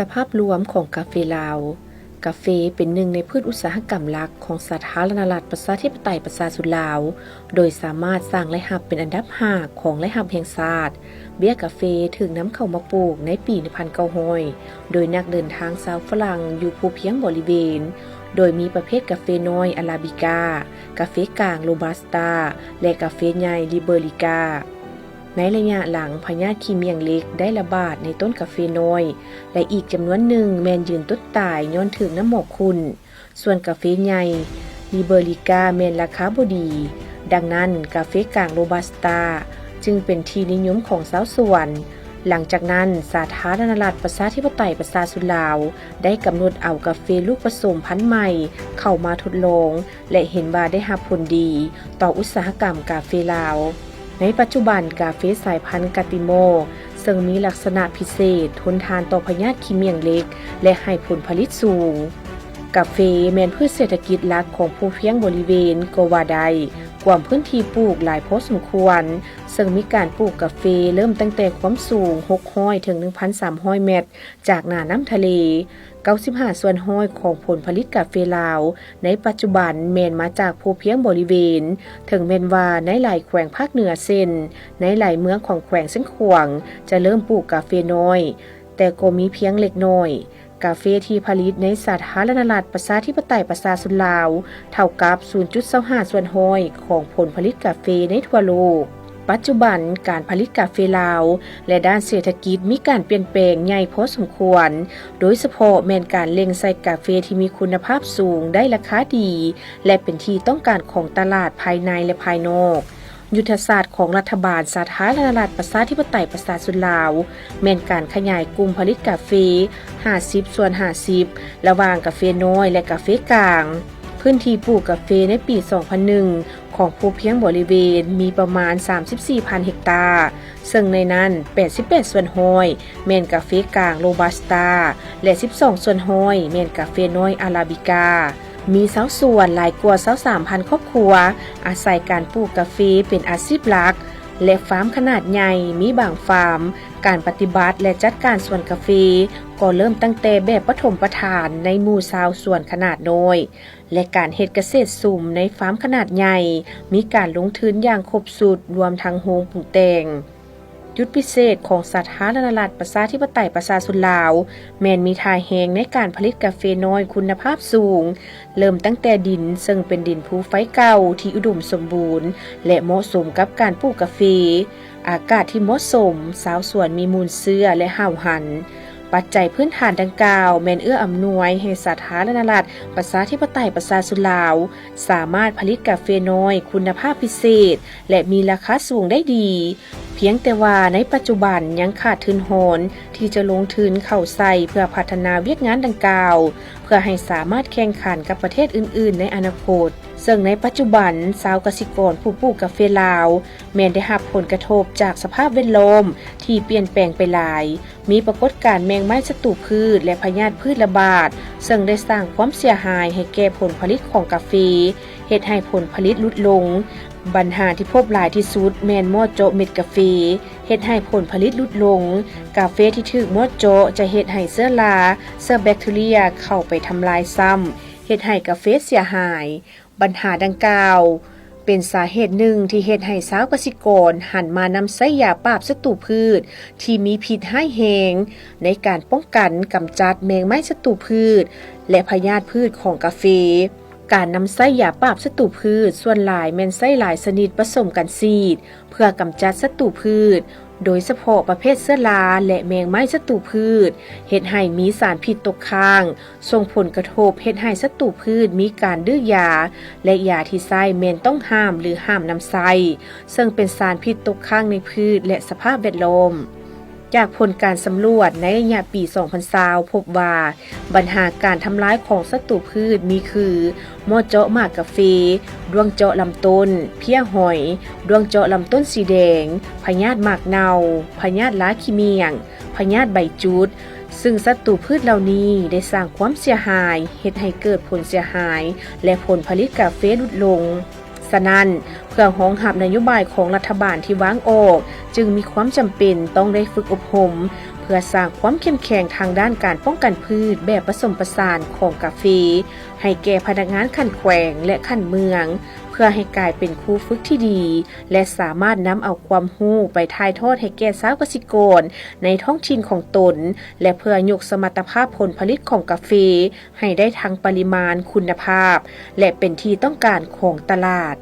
สภาพรวมของกาแฟลาว กาแฟเป็นหนึ่งในพืชอุตสาหกรรมหลักของสาธารณรัฐประชาธิปไตยประชาชนลาว โดยสามารถสร้างรายรับเป็นอันดับ5ของรายรับแห่งชาติ เบี้ยกาแฟถึงน้ำเข้ามาปลูกในปี1900โดยนักเดินทางชาวฝรั่งอยู่ภูเพียงบริเวณ โดยมีประเภทกาแฟน้อยอาราบิกากาแฟกลางโรบัสตาและกาแฟใหญ่ลิเบอริกา ในระยะหลังพญาธิเมียงเล็กได้ระบาดในต้นกาแฟน้อย และอีกจำนวนหนึ่งแมนยืนต้นตายย้อนถึงน้ำหมอกคุณ ส่วนกาแฟใหญ่ลิเบอริกาแมนราคาบดี ดังนั้นกาแฟกลางโรบัสตาจึงเป็นที่นิยมของสาวสวน หลังจากนั้นสาธารณรัฐประชาธิปไตยประชาชนลาว ได้กำหนดเอากาแฟลูกผสมพันธุ์ใหม่ เข้ามาทดลอง และเห็นว่าได้รับผลดี ต่ออุตสาหกรรมกาแฟลาว ในปัจจุบันกาเฟสายพันธุ์กาติโม ซึ่งมีลักษณะพิเศษ ทนทานต่อพยาธิขี้เมียงเล็ก และให้ผลผลิตสูง กาเฟแมนพืชเศรษฐกิจหลักของผู้เพียงบริเวณก็ว่าได้ กวามพื้นที่ปลูกหลายพอสมควร ซึ่งมีการปลูกกาแฟเริ่มตั้งแต่ความสูง 600 ถึง 1,300 เมตร จากหน้าน้ำทะเล 95 ส่วนห้อยของผลผลิตกาแฟลาว ในปัจจุบันแมนมาจากผู้เพียงบริเวณ ถึงแมนว่าในหลายแขวงภาคเหนือเส้น ในหลายเมืองของแขวงเส้นขวางจะเริ่มปลูกกาแฟน้อย แต่ก็มีเพียงเล็กน้อย กาแฟที่ผลิตในสาธารณรัฐประชาธิปไตยประชาชนลาว เท่ากับ 0.25ส่วนห้อยของผลผลิตกาแฟในทั่วโลก ปัจจุบันการผลิตกาแฟลาว และด้านเศรษฐกิจมีการเปลี่ยนแปลงใหญ่พอสมควร โดยเฉพาะแมนการเล็งใส่กาแฟที่มีคุณภาพสูงได้ราคาดี และเป็นที่ต้องการของตลาดภายในและภายนอก ยุทธศาสตร์ของรัฐบาลสาธารณรัฐประชาธิปไตยประชาชนลาว แม่นการขยายกลุ่มผลิตกาแฟ50ส่วน50 ระหว่างกาแฟน้อยและกาแฟกลาง พื้นที่ปลูกกาแฟในปี 2001 ของภูเพียงบริเวณมีประมาณ 34,000 เฮกตาร์ ซึ่งในนั้น 88 ส่วนห้อยแมนกาแฟกลางโรบัสตาและ 12 ส่วนห้อยแมนกาแฟน้อยอาราบิกา มีเสาส่วนหลายกว่าเสาสามพันครอบครัว อาศัยการปลูกกาแฟเป็นอาชีพหลัก และฟาร์มขนาดใหญ่มีบางฟาร์ม การปฏิบัติและจัดการสวนกาแฟก็เริ่มตั้งแต่แบบปฐมประทานในหมู่ชาวสวนขนาดน้อย และการเฮ็ดเกษตรสุ่มในฟาร์มขนาดใหญ่ มีการลงทุนอย่างครบสุดรวมทั้งโฮงปลูกแต่ง ยุทธพิเศษของสาธารณรัฐประชาธิปไตยประชาชนลาว แมนมีทายแหงในการผลิตกาแฟน้อยคุณภาพสูง เริ่มตั้งแต่ดินซึ่งเป็นดินภูไฟเก่าที่อุดมสมบูรณ์ และเหมาะสมกับการปลูกกาแฟ อากาศที่เหมาะสม สาวสวนมีมูลเสื้อและห่าวหันปัจจัยพื้นฐานดังกล่าวแมนเอื้ออำนวยให้สาธารณรัฐประชาธิปไตยประชาชนลาว สามารถผลิตกาแฟน้อย คุณภาพพิเศษ และมีราคาสูงได้ดี พียงแต่ว่าในปัจจุบันยังขาดทุนโหนที่จะลงทุนเข้าใส่เพื่อพัฒนาเวียกงานดังกล่าว เพื่อให้สามารถแข่งขันกับประเทศอื่น ๆ ในอนาคตซึ่งในปัจจุบันชาวกสิกรผู้ปลูกกาแฟลาวแม้นได้รับผลกระทบจากสภาพแวดล้อมที่เปลี่ยนแปลงไปหลาย มีปรากฏการณ์แมงไม้ศัตรูพืชและพยาธิพืชระบาด ซึ่งได้สร้างความเสียหายให้แก่ผลผลิตของกาแฟเฮ็ดให้ผลผลิตลดลง ปัญหาที่พบหลายที่สุดแมนมอดโจเม็ดกาแฟเฮ็ดให้ผลผลิตลดลง กาแฟที่ถูกมอดโจจะเฮ็ดให้เชื้อราเชื้อแบคทีเรียเข้าไปทำลายซ้ำเฮ็ดให้กาแฟเสียหาย ปัญหาดังกล่าว เป็นสาเหตุหนึ่งที่เฮ็ดให้สาวกสิกร หันมานำใช้ยาปราบศัตรูพืช ที่มีพิษให้แหงในการป้องกันกำจัดแมงไม้ศัตรูพืช และพยาธิพืชของกาแฟ การนำไส้ยาปราบศัตรูพืช ส่วนหลายแม่นไส้หลายชนิดผสมกันซีด เพื่อกำจัดศัตรูพืช โดยเฉพาะประเภทเสื้อราและแมงไม้ศัตรูพืชเฮ็ดให้มีสารพิษตกค้าง ส่งผลกระทบเฮ็ดให้ศัตรูพืชมีการดื้อยา และยาที่ใช้แมนต้องห้ามหรือห้ามนำใช้ซึ่งเป็นสารพิษตกค้างในพืชและสภาพแวดล้อม จากผลการสำรวจในระยะปี 2020พบว่าปัญหาการทำร้ายของศัตรูพืชมีคือมอดเจาะหมากกาแฟดวงเจาะลำต้น เพี้ยหอย ดวงเจาะลำต้นสีแดงพยาธิหมากเนาพยาธิล้าขี้เมียงพยาธิใบจุด ซึ่งศัตรูพืชเหล่านี้ได้สร้างความเสียหายเฮ็ดให้เกิดผลเสียหาย และผลผลิตกาแฟลดลง สนั่นเพื่อห้องหับนโยบายของรัฐบาลที่วางออก จึงมีความจำเป็นต้องได้ฝึกอบรมเพื่อสร้างความเข้มแข็งทางด้านการป้องกันพืชแบบผสมผสานของกาแฟให้แก่พนักงานขั้นแขวงและขั้นเมือง พื่อให้กลายเป็นครูฝึกที่ดี และสามารถนำเอาความรู้ไปถ่ายทอดให้แก่สาวกสิกรในท้องถิ่นของตน และเพื่อยกสมรรถภาพผลผลิตของกาแฟให้ได้ทั้งปริมาณคุณภาพ และเป็นที่ต้องการของตลาด